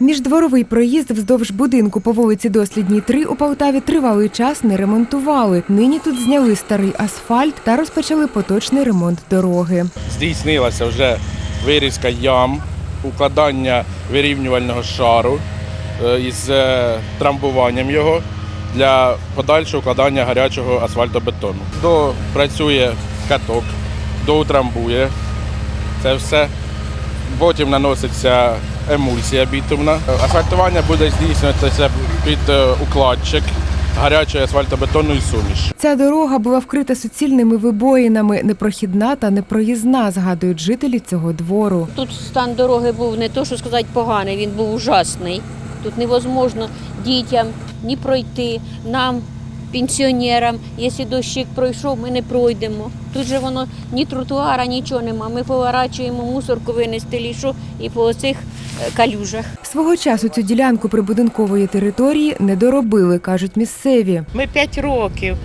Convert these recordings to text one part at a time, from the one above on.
Міждворовий проїзд вздовж будинку по вулиці Дослідній 3 у Полтаві тривалий час не ремонтували. Нині тут зняли старий асфальт та розпочали поточний ремонт дороги. здійснилася вже вирізка ям, укладання вирівнювального шару е, із е, трамбуванням його для подальшого укладання гарячого асфальтобетону. Допрацює каток, доутрамбує це все. Потім наноситься емульсія бітумна. Асфальтування буде здійснюватися під е, укладчик гарячої асфальтобетонної суміші. Ця дорога була вкрита суцільними вибоїнами, непрохідна та непроїзна, згадують жителі цього двору. Тут стан дороги був не то, що сказати поганий, він був ужасний. Тут невозможно дітям ні пройти, нам, пенсіонерам. Якщо дощик пройшов, ми не пройдемо. Тут же воно ні тротуара, нічого нема. Ми поворачуємо мусорку винести лішу і по оцих е, калюжах. Свого часу цю ділянку прибудинкової території не доробили, кажуть місцеві. Ми п'ять років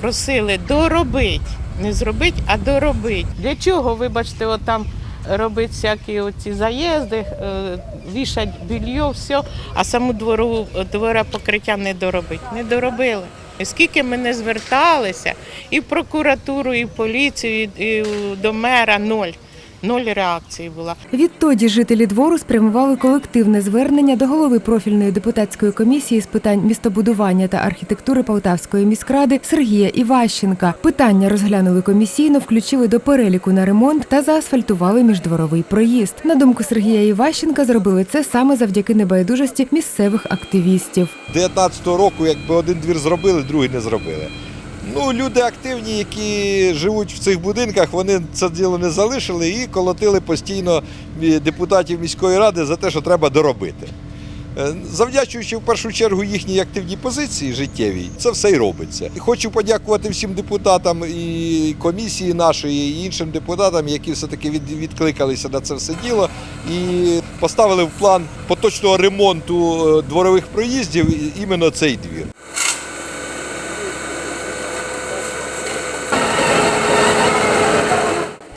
просили доробити, не зробити, а доробити. Для чого, вибачте, отам робити всякі оці заїзди, е, вішать більйо, все, а саму дворову двора покриття не доробити. Не доробили. Скільки ми не зверталися, і прокуратуру, і поліцію, і до мера ноль. Ноль реакції була. Відтоді жителі двору спрямували колективне звернення до голови профільної депутатської комісії з питань містобудування та архітектури Полтавської міськради Сергія Іващенка. Питання розглянули комісійно, включили до переліку на ремонт та заасфальтували міждворовий проїзд. На думку Сергія Іващенка, зробили це саме завдяки небайдужості місцевих активістів. 19-го року, якби один двір зробили, другий не зробили. Ну, люди активні, які живуть в цих будинках, вони це діло не залишили і колотили постійно депутатів міської ради за те, що треба доробити. Е, Завдячуючи в першу чергу їхній активній позиції життєвій, це все й робиться. Хочу подякувати всім депутатам і комісії нашої, і іншим депутатам, які все-таки відкликалися на це все діло і поставили в план поточного ремонту е, дворових проїздів іменно цей двір.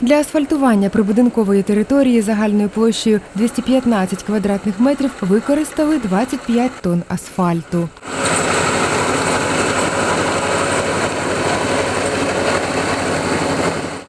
Для асфальтування прибудинкової території загальною площею 215 квадратних метрів використали 25 тонн асфальту.